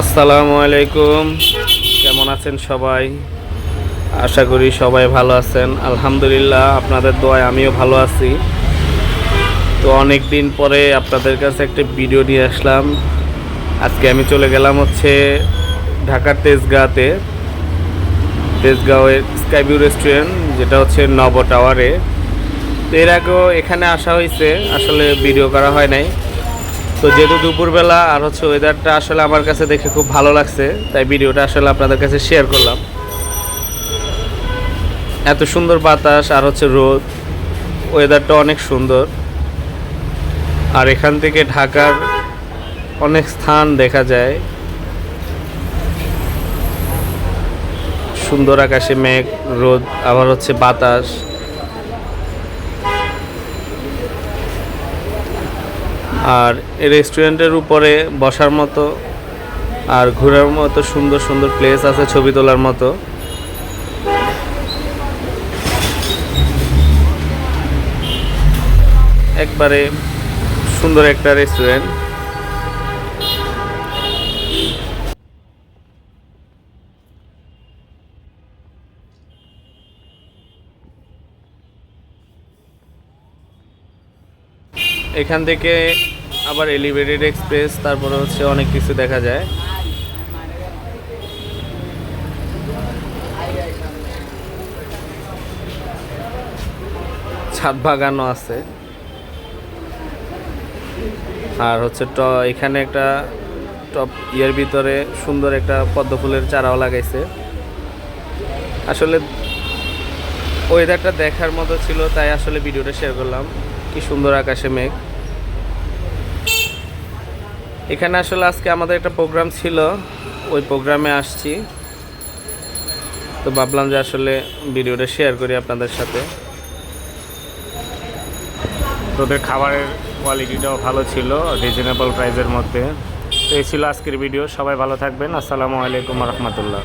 আসসালামু আলাইকুম। কেমন আছেন সবাই? আশা করি সবাই ভালো আছেন। আলহামদুলিল্লাহ, আপনাদের দোয়ায় আমিও ভালো আছি। তো অনেক দিন পরে আপনাদের কাছে একটা ভিডিও নিয়ে আসলাম। আজকে আমি চলে গেলাম হচ্ছে ঢাকার তেজগাঁতে তেজগাঁওয়ের স্কাইভিউ রেস্টুরেন্ট, যেটা হচ্ছে নব টাওয়ারে। তো এর আগেও এখানে আসা হয়েছে। আসলে ভিডিও করা হয় নাই। তো যেহেতু দুপুরবেলা আর হচ্ছে ওয়েদারটা আসলে আমার কাছে দেখে খুব ভালো লাগছে, তাই ভিডিওটা আসলে আপনাদের কাছে শেয়ার করলাম। এত সুন্দর বাতাস আর হচ্ছে রোদ ওয়েদারটা অনেক সুন্দর। আর এখান থেকে ঢাকার অনেক স্থান দেখা যায়। সুন্দর আকাশে মেঘ, রোদ, আবার হচ্ছে বাতাস। আর এই রেস্টুরেন্টের উপরে বসার মতো আর ঘোরার মতো সুন্দর সুন্দর প্লেস আছে ছবি তোলার মতো। একবারে সুন্দর একটা রেস্টুরেন্ট এখান থেকে আবার এলিভেটেড এক্সপ্রেস তারপরে হচ্ছে অনেক কিছু দেখা যায়। ছাদ বাগানও আছে। আর হচ্ছে ট, এখানে একটা টপ ইয়ের ভিতরে সুন্দর একটা পদ্ম ফুলের চারাও লাগাইছে। আসলে ওয়েদারটা দেখার মতো ছিল, তাই আসলে ভিডিওটা শেয়ার করলাম। কি সুন্দর আকাশে মেঘ। এখানে আসলে আজকে আমাদের একটা প্রোগ্রাম ছিল। ওই প্রোগ্রামে আসছি। তো ভাবলাম যে আসলে ভিডিওটা শেয়ার করি আপনাদের সাথে। তোদের খাবারের কোয়ালিটিটাও ভালো ছিল রিজনেবল প্রাইসের মধ্যে। তো এই ছিল আজকের ভিডিও সবাই ভালো থাকবেন। আসসালামু আলাইকুম রহমতুল্লাহ।